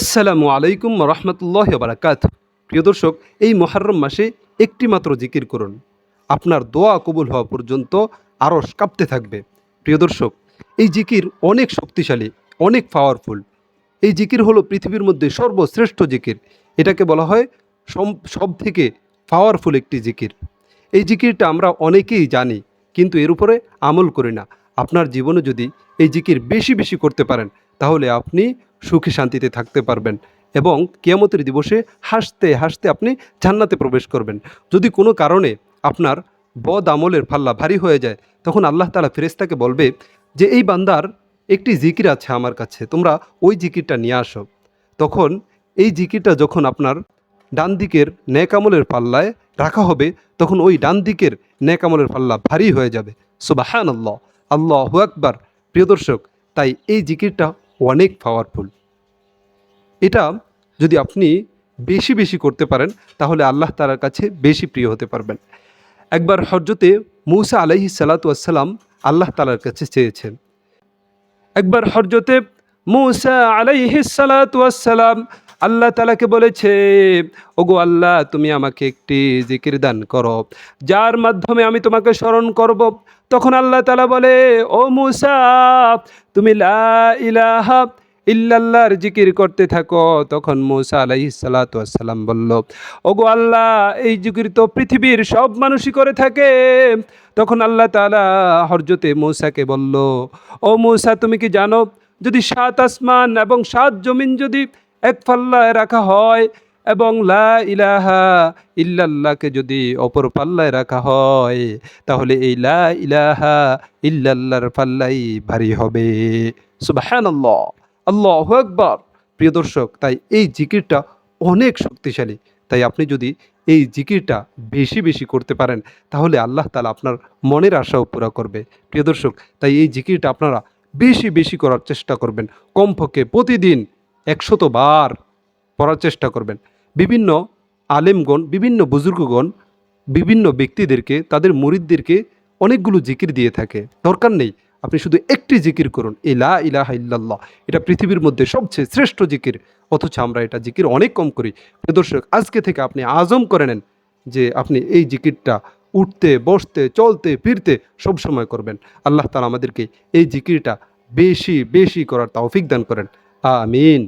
আসসালামু আলাইকুম রহমতুল্লাহ বারাকাত প্রিয় দর্শক, এই মহারম মাসে একটি মাত্র জিকির করুন। আপনার দোয়া কবুল হওয়া পর্যন্ত আরস কাঁপতে থাকবে। প্রিয় দর্শক, এই জিকির অনেক শক্তিশালী, অনেক পাওয়ারফুল এই জিকির হলো পৃথিবীর মধ্যে সর্বশ্রেষ্ঠ জিকির। এটাকে বলা হয় সব থেকে পাওয়ারফুল একটি জিকির। এই জিকিরটা আমরা অনেকেই জানি, কিন্তু এর উপরে আমল করি না। আপনার জীবনে যদি এই জিকির বেশি বেশি করতে পারেন, তাহলে আপনি সুখে শান্তিতে থাকতে পারবেন এবং কিয়ামতের দিবসে হাসতে হাসতে আপনি জান্নাতে প্রবেশ করবেন। যদি কোনো কারণে আপনার বদ আমলের পাল্লা ভারী হয়ে যায়, তখন আল্লাহ তালা ফেরেস্তাকে বলবে যে, এই বান্দার একটি জিকির আছে আমার কাছে, তোমরা ওই জিকিরটা নিয়ে আসো। তখন এই জিকিরটা যখন আপনার ডান দিকের ন্যাকামলের পাল্লায় রাখা হবে, তখন ওই ডান দিকের ন্যাকামলের পাল্লা ভারী হয়ে যাবে। সুবাহান আল্লাহ আল্লাহ আকবার। প্রিয় দর্শক, তাই এই জিকিরটা অনেক পাওয়ারফুল এটা যদি আপনি বেশি বেশি করতে পারেন, তাহলে আল্লাহ তালার কাছে বেশি প্রিয় হতে পারবেন। একবার হজরতে মৌসা আলাইহি সালাতাম আল্লাহ তালার কাছে চেয়েছেন। একবার হরজতে মৌসা আলাইহি সালাতাম আল্লাহ তালাকে বলেছে, ওগো আল্লাহ, তুমি আমাকে একটি জিকির দান করো, যার মাধ্যমে আমি তোমাকে স্মরণ করব। তখন আল্লাহ তালা বলে, ও মুসা, তুমি লা ইলাহা ইল্লাল্লাহর জিকির করতে থাকো। তখন মুসা আলাইহি সালাতাম বলল, ওগো আল্লাহ, এই জিকির তো পৃথিবীর সব মানুষই করে থাকে। তখন আল্লাহ তালা হরজতে মৌসাকে বলল, ও মৌসা, তুমি কি জানো, যদি সাত আসমান এবং সাত জমিন যদি এক পাল্লায় রাখা হয় এবং লা ইলাহা ইল্লাল্লাহকে যদি অপর পাল্লায় রাখা হয়, তাহলে এই লা ইলাহা ইল্লাল্লাহর পাল্লাই ভারী হবে। সুবাহান আল্লাহ আল্লাহ একবার প্রিয় দর্শক, তাই এই জিকিরটা অনেক শক্তিশালী। তাই আপনি যদি এই জিকিরটা বেশি বেশি করতে পারেন, তাহলে আল্লাহ তালা আপনার মনের আশাও পুরা করবে। প্রিয় দর্শক, তাই এই জিকিরটা আপনারা বেশি বেশি করার চেষ্টা করবেন। কমপক্ষে প্রতিদিন একশত বার পড়ার চেষ্টা করবেন। বিভিন্ন আলেমগণ, বিভিন্ন বুজুর্গগণ, বিভিন্ন ব্যক্তিদেরকে, তাদের মুরিদদেরকে অনেকগুলো জিকির দিয়ে থাকে। দরকার নেই, আপনি শুধু একটি জিকির করুন। ইলা ইলাহা ইল্লাল্লাহ, এটা পৃথিবীর মধ্যে সবচেয়ে শ্রেষ্ঠ জিকির। অথচ আমরা এটা জিকির অনেক কম করি। দর্শক, আজকে থেকে আপনি আজম করে নেন যে আপনি এই জিকিরটা উঠতে, বসতে, চলতে, ফিরতে সব সময় করবেন। আল্লাহ তালা আমাদেরকে এই জিকিরটা বেশি বেশি করার তৌফিক দান করেন। আমিন